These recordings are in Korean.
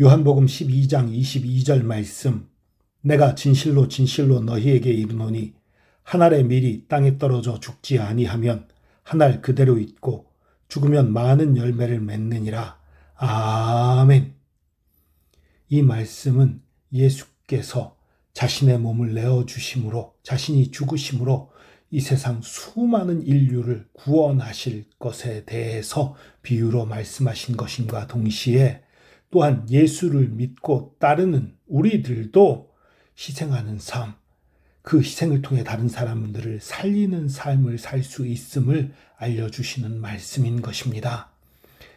요한복음 12장 22절 말씀 내가 진실로 진실로 너희에게 이르노니 한 알의 밀이 땅에 떨어져 죽지 아니하면 한 알 그대로 있고 죽으면 많은 열매를 맺느니라. 아멘. 이 말씀은 예수께서 자신의 몸을 내어 주심으로 자신이 죽으심으로 이 세상 수많은 인류를 구원하실 것에 대해서 비유로 말씀하신 것인가 동시에 또한 예수를 믿고 따르는 우리들도 희생하는 삶, 그 희생을 통해 다른 사람들을 살리는 삶을 살 수 있음을 알려주시는 말씀인 것입니다.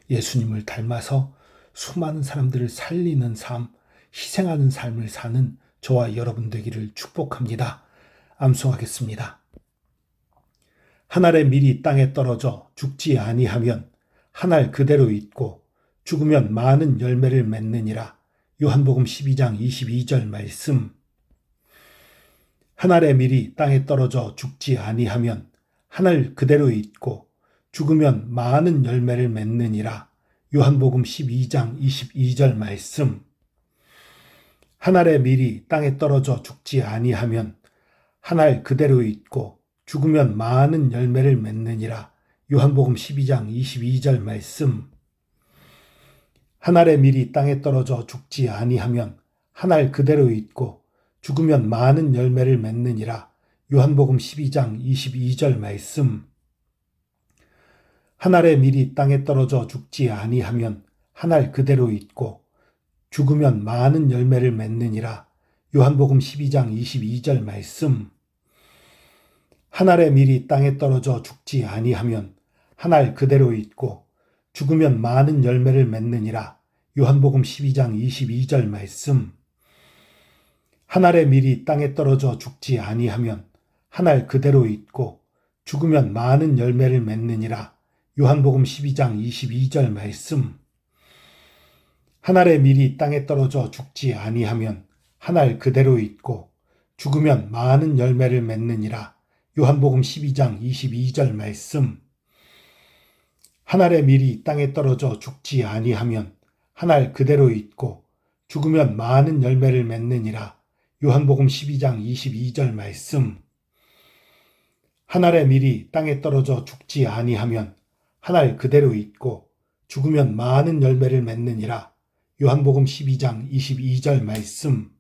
예수님을 닮아서 수많은 사람들을 살리는 삶, 희생하는 삶을 사는 저와 여러분 되기를 축복합니다. 암송하겠습니다. 하늘의 밀이 땅에 떨어져 죽지 아니하면 한알 그대로 있고 죽으면 많은 열매를 맺느니라. 요한복음 12장 22절 말씀. 한 알의 밀이 땅에 떨어져 죽지 아니하면 한 알 그대로 있고 죽으면 많은 열매를 맺느니라. 요한복음 12장 22절 말씀. 한 알의 밀이 땅에 떨어져 죽지 아니하면 한 알 그대로 있고 죽으면 많은 열매를 맺느니라. 요한복음 12장 22절 말씀. 한 알의 밀이 땅에 떨어져 죽지 아니하면 한 알 그대로 있고 죽으면 많은 열매를 맺느니라. 요한복음 12장 22절 말씀. 한 알의 밀이 땅에 떨어져 죽지 아니하면 한 알 그대로 있고 죽으면 많은 열매를 맺느니라. 요한복음 12장 22절 말씀. 한 알의 밀이 땅에 떨어져 죽지 아니하면 한 알 그대로 있고 죽으면 많은 열매를 맺느니라. 요한복음 12장 22절 말씀. 한 알의 밀이 땅에 떨어져 죽지 아니하면 한알 그대로 있고 죽으면 많은 열매를 맺느니라. 요한복음 12장 22절 말씀. 한 알의 밀이 땅에 떨어져 죽지 아니하면 한알 그대로 있고 죽으면 많은 열매를 맺느니라. 요한복음 12장 22절 말씀. 한 알의 밀이 땅에 떨어져 죽지 아니하면 한 알 그대로 있고 죽으면 많은 열매를 맺느니라. 요한복음 12장 22절 말씀. 한 알의 밀이 땅에 떨어져 죽지 아니하면 한 알 그대로 있고 죽으면 많은 열매를 맺느니라. 요한복음 12장 22절 말씀.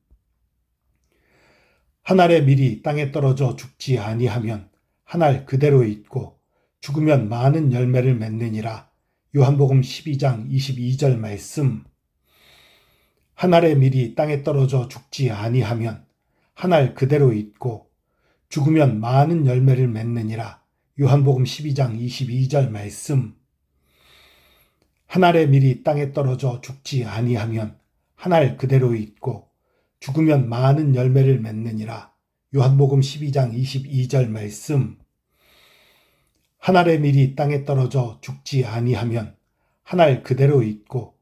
한 알의 밀이 땅에 떨어져 죽지 아니하면 한 알 그대로 있고 죽으면 많은 열매를 맺느니라. 요한복음 12장 22절 말씀. 한 알의 밀이 땅에 떨어져 죽지 아니하면 한알 그대로 있고 죽으면 많은 열매를 맺느니라. 요한복음 12장 22절 말씀. 한 알의 밀이 땅에 떨어져 죽지 아니하면 한알 그대로 있고 죽으면 많은 열매를 맺느니라. 요한복음 12장 22절 말씀. 한 알의 밀이 땅에 떨어져 죽지 아니하면 한 알 그대로 있고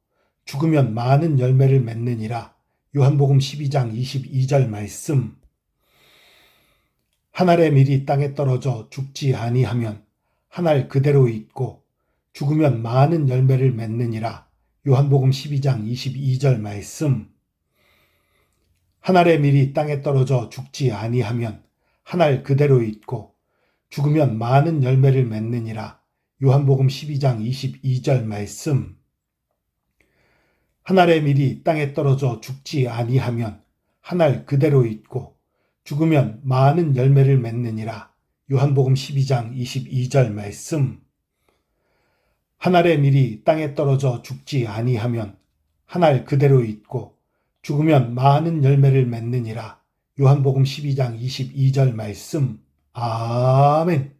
죽으면 많은 열매를 맺느니라. 요한복음 12장 22절 말씀. 한 알의 밀이 땅에 떨어져 죽지 아니하면 한 알 그대로 있고 죽으면 많은 열매를 맺느니라. 요한복음 12장 22절 말씀. 한 알의 밀이 땅에 떨어져 죽지 아니하면 한 알 그대로 있고 죽으면 많은 열매를 맺느니라. 요한복음 12장 22절 말씀. 한 알의 밀이 땅에 떨어져 죽지 아니하면 한 알 그대로 있고 죽으면 많은 열매를 맺느니라. 요한복음 12장 22절 말씀. 한 알의 밀이 땅에 떨어져 죽지 아니하면 한 알 그대로 있고 죽으면 많은 열매를 맺느니라. 요한복음 12장 22절 말씀. 아멘.